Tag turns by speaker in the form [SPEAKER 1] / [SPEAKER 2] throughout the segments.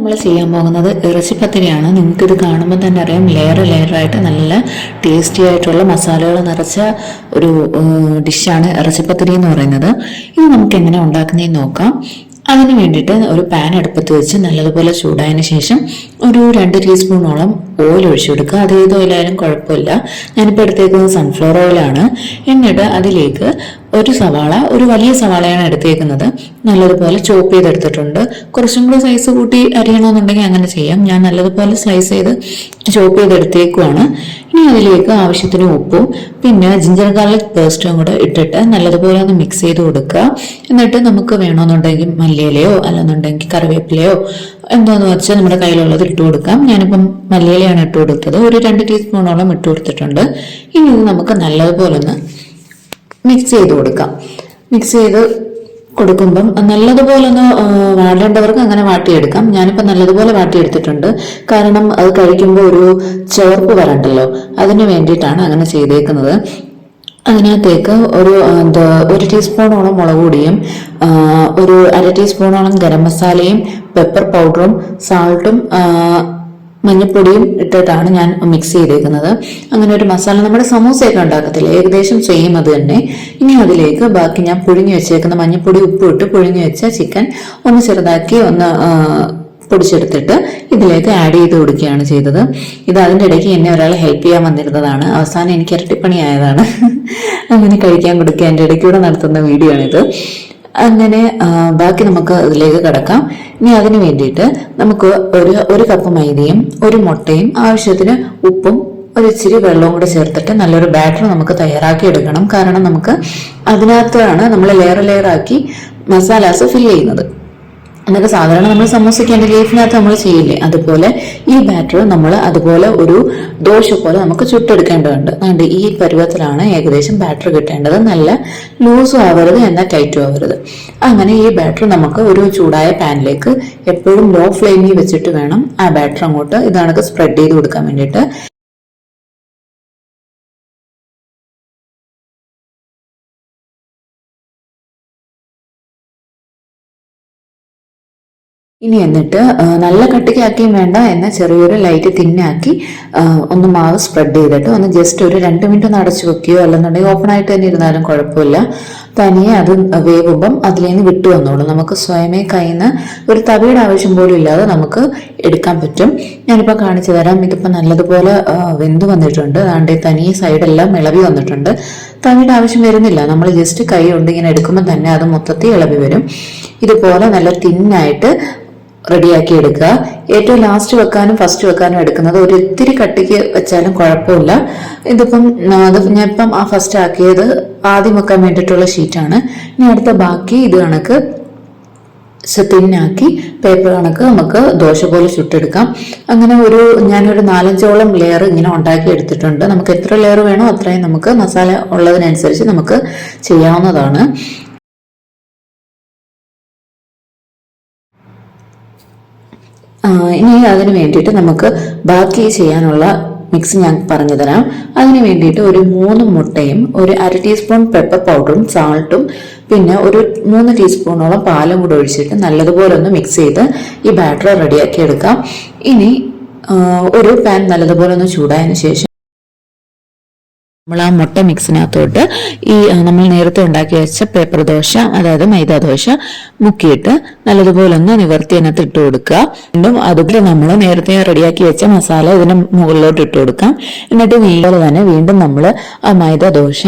[SPEAKER 1] നമ്മൾ ചെയ്യാൻ പോകുന്നത് ഇറച്ചിപ്പത്തിരിയാണ് നിങ്ങൾക്കിത് കാണുമ്പോൾ തന്നെ അറിയാം. ലെയർ ലെയറായിട്ട് നല്ല ടേസ്റ്റി ആയിട്ടുള്ള മസാലകൾ നിറച്ച ഒരു ഡിഷാണ് ഇറച്ചിപ്പത്തിരി എന്ന് പറയുന്നത്. ഇത് നമുക്ക് എങ്ങനെ ഉണ്ടാക്കുന്നതെന്ന് നോക്കാം. അതിന് വേണ്ടിയിട്ട് ഒരു പാൻ അടുപ്പത്ത് വെച്ച് നല്ലതുപോലെ ചൂടായതിന് ശേഷം ഒരു രണ്ട് ടീസ്പൂണോളം ഓയിൽ ഒഴിച്ചു കൊടുക്കുക. അത് ഏത് ഓയിലായാലും കുഴപ്പമില്ല. ഞാനിപ്പോൾ എടുത്തേക്കുന്നത് സൺഫ്ലവർ ഓയിലാണ് എന്നിട്ട് അതിലേക്ക് ഒരു സവാള ഒരു വലിയ സവാളയാണ് എടുത്തേക്കുന്നത്. നല്ലതുപോലെ ചോപ്പ് ചെയ്തെടുത്തിട്ടുണ്ട്. കുറച്ചും കൂടി സൈസ് കൂട്ടി അരിയണമെന്നുണ്ടെങ്കിൽ അങ്ങനെ ചെയ്യാം. ഞാൻ നല്ലതുപോലെ സ്ലൈസ് ചെയ്ത് ചോപ്പ് ചെയ്തെടുത്തേക്കുവാണ്. ഇനി അതിലേക്ക് ആവശ്യത്തിന് ഉപ്പും പിന്നെ ജിഞ്ചർ ഗാർലിക് പേസ്റ്റും കൂടെ ഇട്ടിട്ട് നല്ലതുപോലെ ഒന്ന് മിക്സ് ചെയ്ത് കൊടുക്കുക. എന്നിട്ട് നമുക്ക് വേണമെന്നുണ്ടെങ്കിൽ മല്ലിയിലയോ അല്ലെന്നുണ്ടെങ്കിൽ കറിവേപ്പിലയോ എന്താന്ന് വെച്ചാൽ നമ്മുടെ കയ്യിലുള്ളത് ഇട്ട് കൊടുക്കാം. ഞാനിപ്പം മല്ലിയിലയാണ് ഇട്ട് കൊടുത്തത്. ഒരു രണ്ട് ടീസ്പൂണോളം ഇട്ട് കൊടുത്തിട്ടുണ്ട്. ഇനി ഇത് നമുക്ക് നല്ലതുപോലെ ഒന്ന് മിക്സ് ചെയ്ത് കൊടുക്കാം. മിക്സ് ചെയ്ത് കൊടുക്കുമ്പം നല്ലതുപോലെ ഒന്ന് വാടേണ്ടവർക്ക് അങ്ങനെ വാട്ടിയെടുക്കാം. ഞാനിപ്പോൾ നല്ലതുപോലെ വാട്ടിയെടുത്തിട്ടുണ്ട്. കാരണം അത് കഴിക്കുമ്പോൾ ഒരു ചോർപ്പ് വരണ്ടല്ലോ. അതിനു വേണ്ടിയിട്ടാണ് അങ്ങനെ ചെയ്തേക്കുന്നത്. അതിനകത്തേക്ക് ഒരു എന്താ ഒരു ടീസ്പൂണോളം മുളക് പൊടിയും ഒരു അര ടീസ്പൂണോളം ഗരം മസാലയും പെപ്പർ പൗഡറും സാൾട്ടും മഞ്ഞപ്പൊടിയും ഇട്ടിട്ടാണ് ഞാൻ മിക്സ് ചെയ്തേക്കുന്നത്. അങ്ങനെ ഒരു മസാല നമ്മുടെ സമൂസയൊക്കെ ഉണ്ടാക്കത്തില്ല? ഏകദേശം സെയിം അത് തന്നെ. ഇനി അതിലേക്ക് ബാക്കി ഞാൻ പുഴിഞ്ഞു വെച്ചേക്കുന്ന മഞ്ഞപ്പൊടി ഉപ്പ് ഇട്ട് പുഴുങ്ങി വെച്ച ചിക്കൻ ഒന്ന് ചെറുതാക്കി ഒന്ന് പൊടിച്ചെടുത്തിട്ട് ഇതിലേക്ക് ആഡ് ചെയ്ത് കൊടുക്കുകയാണ് ചെയ്തത്. ഇത് അതിന്റെ ഇടയ്ക്ക് എന്നെ ഒരാൾ ഹെൽപ്പ് ചെയ്യാൻ വന്നിരുന്നതാണ്. അവസാനം എനിക്ക് ഇരട്ടിപ്പണി ആയതാണ്. അങ്ങനെ കഴിക്കാൻ കൊടുക്കുക. എന്റെ ഇടയ്ക്കൂടെ നടത്തുന്ന വീഡിയോ ആണിത്. അങ്ങനെ ബാക്കി നമുക്ക് അതിലേക്ക് കിടക്കാം. ഇനി അതിന് വേണ്ടിയിട്ട് നമുക്ക് ഒരു ഒരു കപ്പ് മൈദയും ഒരു മുട്ടയും ആവശ്യത്തിന് ഉപ്പും ഒരു ഇച്ചിരി വെള്ളവും കൂടെ ചേർത്തിട്ട് നല്ലൊരു ബാറ്റർ നമുക്ക് തയ്യാറാക്കി എടുക്കണം. കാരണം നമുക്ക് അതിനകത്താണ് നമ്മൾ ലെയർ ലെയർ ആക്കി മസാലാസ് ഫില്ല് ചെയ്യുന്നത്. എന്നിട്ട് സാധാരണ നമ്മൾ സമോസയ്ക്ക് എന്റെ ലീഫിനകത്ത് നമ്മൾ ചെയ്യില്ലേ? അതുപോലെ ഈ ബാറ്റർ നമ്മൾ അതുപോലെ ഒരു ദോശ പോലെ നമുക്ക് ചുട്ടെടുക്കേണ്ടതുണ്ട്. അതുകൊണ്ട് ഈ പരുവത്തിലാണ് ഏകദേശം ബാറ്റർ കിട്ടേണ്ടത്. നല്ല ലൂസും ആവരുത് എന്നാൽ ടൈറ്റും ആവരുത്. അങ്ങനെ ഈ ബാറ്റർ നമുക്ക് ഒരു ചൂടായ പാനിലേക്ക് എപ്പോഴും ലോ ഫ്ലെയിമിൽ വെച്ചിട്ട് വേണം ആ ബാറ്റർ അങ്ങോട്ട് ഇതാണൊക്കെ സ്പ്രെഡ് ചെയ്ത് കൊടുക്കാൻ വേണ്ടിയിട്ട്. ഇനി എന്നിട്ട് നല്ല കട്ടിക്കാക്കിയും വേണ്ട എന്ന ചെറിയൊരു ലൈറ്റ് തിന്നാക്കി ഒന്ന് മാവ് സ്പ്രെഡ് ചെയ്തിട്ട് ഒന്ന് ജസ്റ്റ് ഒരു രണ്ട് മിനിറ്റ് ഒന്ന് അടച്ചു വെക്കുകയോ അല്ലെന്നുണ്ടെങ്കിൽ ഓപ്പൺ ആയിട്ട് തന്നെ ഇരുന്നാലും കുഴപ്പമില്ല. തനിയെ അത് വേവുമ്പം അതിലേന്ന് വിട്ടു വന്നോളൂ. നമുക്ക് സ്വയമേ കയ്യിൽ നിന്ന് ഒരു തവിയുടെ ആവശ്യം പോലും ഇല്ലാതെ നമുക്ക് എടുക്കാൻ പറ്റും. ഞാനിപ്പോൾ കാണിച്ചു തരാം. ഇതിപ്പോൾ നല്ലതുപോലെ വെന്ത് വന്നിട്ടുണ്ട്. അതാണ്ട് തനിയെ സൈഡെല്ലാം ഇളവി വന്നിട്ടുണ്ട്. തവിയുടെ ആവശ്യം വരുന്നില്ല. നമ്മൾ ജസ്റ്റ് കൈ കൊണ്ട് ഇങ്ങനെ എടുക്കുമ്പോൾ തന്നെ അത് മൊത്തത്തിൽ ഇളവി വരും. ഇതുപോലെ നല്ല തിന്നായിട്ട് റെഡിയാക്കി എടുക്കുക. ഏറ്റവും ലാസ്റ്റ് വെക്കാനും ഫസ്റ്റ് വെക്കാനും എടുക്കുന്നത് ഒരു ഇത്തിരി കട്ടിക്ക് വെച്ചാലും കുഴപ്പമില്ല. ഇതിപ്പം അത് ഞാൻ ഇപ്പം ആ ഫസ്റ്റ് ആക്കിയത് ആദ്യം വെക്കാൻ വേണ്ടിയിട്ടുള്ള ഷീറ്റാണ് ഇനി അടുത്ത ബാക്കി ഇത് കണക്ക് തിന്നാക്കി പേപ്പർ കണക്ക് നമുക്ക് ദോശ പോലെ ചുട്ടെടുക്കാം. അങ്ങനെ ഒരു ഞാനൊരു നാലഞ്ചോളം ലെയർ ഇങ്ങനെ ഉണ്ടാക്കി എടുത്തിട്ടുണ്ട്. നമുക്ക് എത്ര ലെയർ വേണോ അത്രയും നമുക്ക് മസാല ഉള്ളതിനനുസരിച്ച് നമുക്ക് ചെയ്യാവുന്നതാണ്. ഇനി അതിന് വേണ്ടിയിട്ട് നമുക്ക് ബാക്കി ചെയ്യാനുള്ള മിക്സ് ഞാൻ പറഞ്ഞു തരാം. അതിന് വേണ്ടിയിട്ട് ഒരു മൂന്ന് മുട്ടയും ഒരു അര ടീസ്പൂൺ പെപ്പർ പൗഡറും സാൾട്ടും പിന്നെ ഒരു മൂന്ന് ടീസ്പൂണോളം പാലും കൂടെ ഒഴിച്ചിട്ട് നല്ലതുപോലെ ഒന്ന് മിക്സ് ചെയ്ത് ഈ ബാറ്റർ റെഡിയാക്കി എടുക്കാം. ഇനി ഒരു പാൻ നല്ലതുപോലെ ഒന്ന് ചൂടായതിനു ശേഷം നമ്മൾ ആ മുട്ട മിക്സിനകത്തോട്ട് ഈ നമ്മൾ നേരത്തെ ഉണ്ടാക്കി വെച്ച പേപ്പർ ദോശ അതായത് മൈദ ദോശ മുക്കിയിട്ട് നല്ലതുപോലെ ഒന്ന് നിവർത്തി അതിനകത്ത് ഇട്ട് കൊടുക്കുക. വീണ്ടും അതുപോലെ നമ്മൾ നേരത്തെ റെഡിയാക്കി വെച്ച മസാല ഇതിന് മുകളിലോട്ട് ഇട്ട് കൊടുക്കാം. എന്നിട്ട് വീണ്ടും തന്നെ വീണ്ടും നമ്മൾ ആ മൈദ ദോശ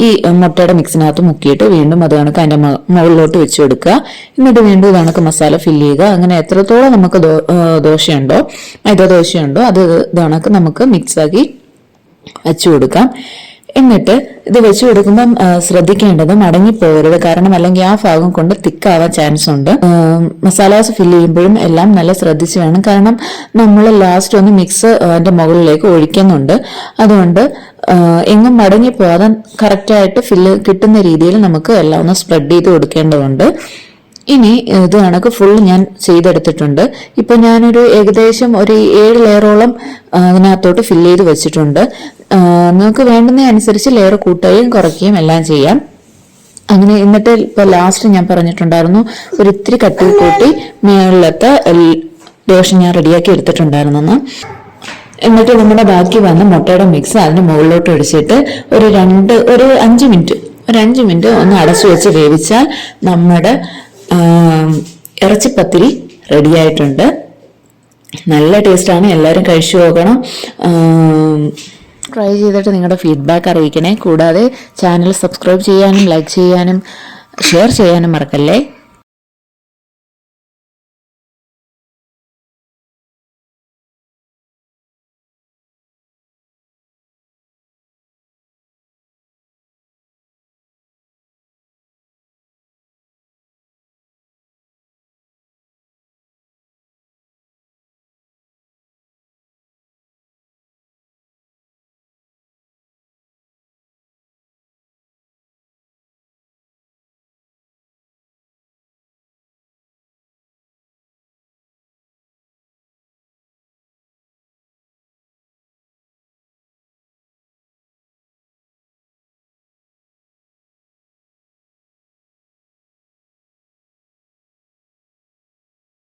[SPEAKER 1] ഈ മുട്ടയുടെ മിക്സിനകത്ത് മുക്കിയിട്ട് വീണ്ടും അത് കണക്ക് അതിന്റെ മ- മുകളിലോട്ട് വെച്ച് കൊടുക്കുക. എന്നിട്ട് വീണ്ടും ഇത് കണക്ക് മസാല ഫില്ല് ചെയ്യുക. അങ്ങനെ എത്രത്തോളം നമുക്ക് ദോശയുണ്ടോ മൈദ ദോശയുണ്ടോ അത് ഇത് കണക്ക് നമുക്ക് മിക്സാക്കി വെച്ചു കൊടുക്കാം. എന്നിട്ട് ഇത് വെച്ചു കൊടുക്കുമ്പം ശ്രദ്ധിക്കേണ്ടത് മടങ്ങിപ്പോകരുത്. കാരണം അല്ലെങ്കിൽ ആ ഭാഗം കൊണ്ട് തിക്കാവാൻ ചാൻസ് ഉണ്ട്. മസാലാസ് ഫിൽ ചെയ്യുമ്പോഴും എല്ലാം നല്ല ശ്രദ്ധിച്ച് വേണം. കാരണം നമ്മൾ ലാസ്റ്റ് ഒന്ന് മിക്സ് അതിന്റെ മുകളിലേക്ക് ഒഴിക്കുന്നുണ്ട്. അതുകൊണ്ട് എങ്ങും എങ്ങും മടങ്ങിപ്പോകാതെ കറക്റ്റായിട്ട് ഫില്ല് കിട്ടുന്ന രീതിയിൽ നമുക്ക് എല്ലാം ഒന്ന് സ്പ്രെഡ് ചെയ്ത് കൊടുക്കേണ്ടതുണ്ട്. ഇനി ഇത് കണക്ക് ഫുൾ ഞാൻ ചെയ്തെടുത്തിട്ടുണ്ട്. ഇപ്പൊ ഞാനൊരു ഏകദേശം ഒരു ഏഴ് ലെയറോളം അതിനകത്തോട്ട് ഫില്ല് ചെയ്ത് വെച്ചിട്ടുണ്ട്. നിങ്ങൾക്ക് വേണ്ടുന്ന അനുസരിച്ച് ലെയർ കൂട്ടുകയും കുറയ്ക്കുകയും എല്ലാം ചെയ്യാം. അങ്ങനെ എന്നിട്ട് ഇപ്പൊ ലാസ്റ്റ് ഞാൻ പറഞ്ഞിട്ടുണ്ടായിരുന്നു ഒരു ഇത്തിരി കട്ടി കൂട്ടി മേളിലത്തെ ദോഷം ഞാൻ റെഡിയാക്കി എടുത്തിട്ടുണ്ടായിരുന്നെന്ന് എന്നിട്ട് നമ്മുടെ ബാക്കി വന്ന മുട്ടയുടെ മിക്സ് അതിന് മുകളിലോട്ട് ഒഴിച്ചിട്ട് ഒരു രണ്ട് ഒരു അഞ്ച് മിനിറ്റ് ഒരു അഞ്ച് മിനിറ്റ് ഒന്ന് അടച്ചു വെച്ച് വേവിച്ചാൽ നമ്മുടെ ഇറച്ചിപ്പത്തിരി റെഡിയായിട്ടുണ്ട് നല്ല ടേസ്റ്റാണ് എല്ലാവരും കഴിച്ചു നോക്കണം. ട്രൈ ചെയ്തിട്ട് നിങ്ങളുടെ ഫീഡ്ബാക്ക് അറിയിക്കണേ. കൂടാതെ ചാനൽ സബ്സ്ക്രൈബ് ചെയ്യാനും ലൈക്ക് ചെയ്യാനും ഷെയർ ചെയ്യാനും മറക്കല്ലേ?